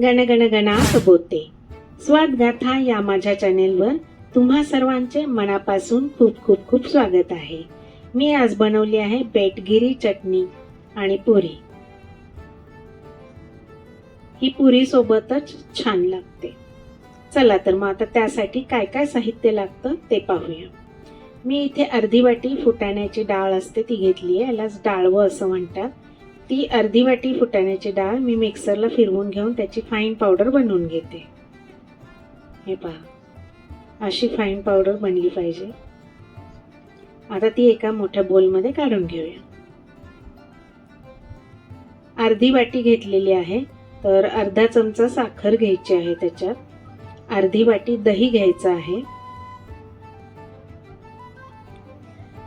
गण गणात बोते स्वाद गाथा या माझ्या चॅनेलवर तुम्हा सर्वांचे मनापासून खूप खूप खूप स्वागत आहे. मी आज बनवली आहे बेटगिरी चटणी आणि पुरी. ही पुरी सोबतच छान लागते. चला तर मग आता त्यासाठी काय काय साहित्य लागतं ते पाहूया. मी इथे अर्धी वाटी फुटाण्याची डाळ असते ती घेतली आहे. यालाच डाळवं असं म्हणतात. ती अर्धी वाटी फुटाण्याची डाळ मी मिक्सरला फिरवून घेऊन त्याची फाईन पावडर बनवून घेते. हे पहा. अशी फाईन पावडर बनली पाहिजे. आता ती एका मोठ्या बोलमध्ये काढून घेऊया. अर्धी वाटी घेतलेली आहे तर अर्धा चमचा साखर घ्यायची आहे त्याच्यात. अर्धी वाटी दही घ्यायचं आहे.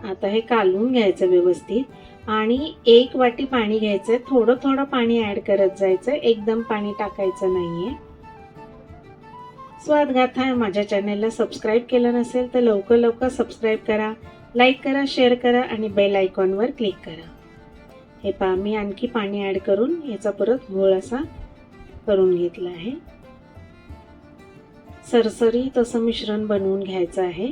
आता हे कालवून घ्यायचं व्यवस्थित. आणि एक वाटी पाणी घ्यायचंय. थोडं थोडं पाणी ऍड करत जायचं एकदम पाणी टाकायचं नाहीये. स्वादगाथा माझ्या चॅनलला सबस्क्राईब केलं नसेल तर लवकर लवकर सबस्क्राईब करा. लाईक करा शेअर करा आणि बेल आयकॉनवर क्लिक करा. हे पहा मी आणखी पाणी ॲड करून याचा परत घोळ असा करून घेतला आहे. सरसरी तसं मिश्रण बनवून घ्यायचं आहे.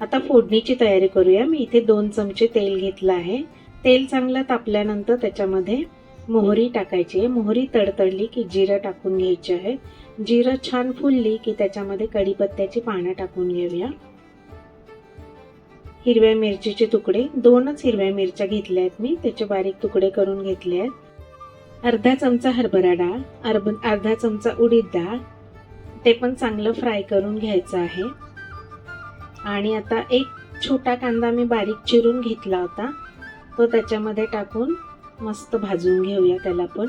आता फोडणीची तयारी करूया. मी इथे दोन चमचे तेल घेतलं आहे. तेल चांगलं तापल्यानंतर त्याच्यामध्ये मोहरी टाकायची आहे. मोहरी तडतडली की जिरं टाकून घ्यायची आहे. जिरं छान फुलली की त्याच्यामध्ये कढीपत्त्याची पानं टाकून घेऊया. हिरव्या मिरचीचे तुकडे. दोनच हिरव्या मिरच्या घेतल्या आहेत मी. त्याचे बारीक तुकडे करून घेतले आहेत. अर्धा चमचा हरभरा डाळ अर्ब अर्धा चमचा उडीद डाळ. ते पण चांगलं फ्राय करून घ्यायचं आहे. आणि आता एक छोटा कांदा मी बारीक चिरून घेतला होता. तो त्याच्यामध्ये टाकून मस्त भाजून घेऊया त्याला पण.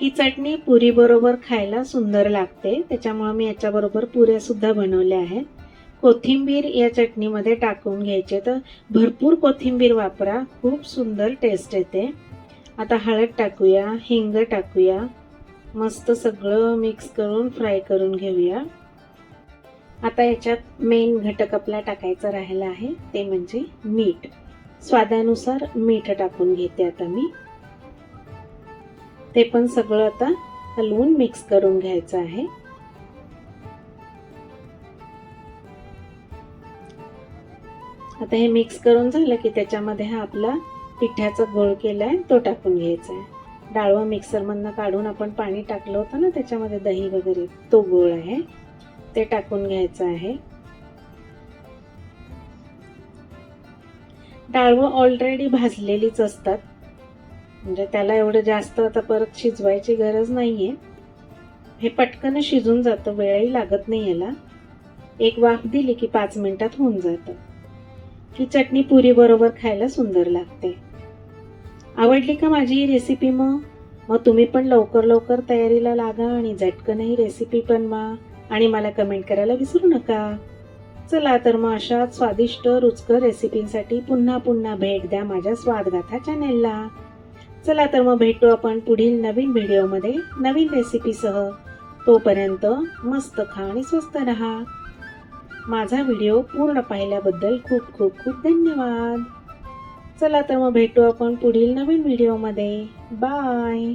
ही चटणी पुरी बरोबर खायला सुंदर लागते त्याच्यामुळे मी याच्याबरोबर पुऱ्यासुद्धा बनवल्या आहेत. कोथिंबीर या चटणीमध्ये टाकून घ्यायचे तर भरपूर कोथिंबीर वापरा खूप सुंदर टेस्ट येते. आता हळद टाकूया हिंग टाकूया. मस्त सगळं मिक्स करून फ्राय करून घेऊया. आता याच्यात मेन घटक आपला टाकायचा राहिला आहे ते म्हणजे मीठ. स्वादानुसार मीठ टाकून घेते आता मी. ते पण सगळं आता हलवून मिक्स करून घ्यायचं आहे. आता हे मिक्स करून झालं की त्याच्यामध्ये हा आपला पिठ्याचा गोळ केलाय तो टाकून घ्यायचा आहे. डाळवा मिक्सरमधनं काढून आपण पाणी टाकलं होतं ना त्याच्यामध्ये दही वगैरे तो गोळ आहे. ते टाकून घ्यायचं आहे. डाळवं ऑलरेडी भाजलेलीच असतात. म्हणजे त्याला एवढं जास्त आता परत शिजवायची गरज नाहीये. हे पटकन शिजून जातं वेळही लागत नाही याला. एक वाफ दिली की पाच मिनिटात होऊन जातं. ही चटणी पुरी बरोबर खायला सुंदर लागते. आवडली का माझी ही रेसिपी मग? मग तुम्ही पण लवकर लवकर तयारीला लागा आणि झटकन ही रेसिपी बनवा. आणि मला कमेंट करायला विसरू नका. चला तर मग अशा स्वादिष्ट रुचकर रेसिपींसाठी पुन्हा पुन्हा भेट द्या माझ्या स्वादगाथा चॅनेलला चला तर मग भेटू आपण पुढील नवीन व्हिडिओमध्ये नवीन रेसिपीसह तोपर्यंत मस्त खा आणि स्वस्त रहा. माझा व्हिडिओ पूर्ण पाहिल्याबद्दल खूप खूप खूप धन्यवाद. चला तर मग भेटू आपण पुढील नवीन व्हिडिओमध्ये बाय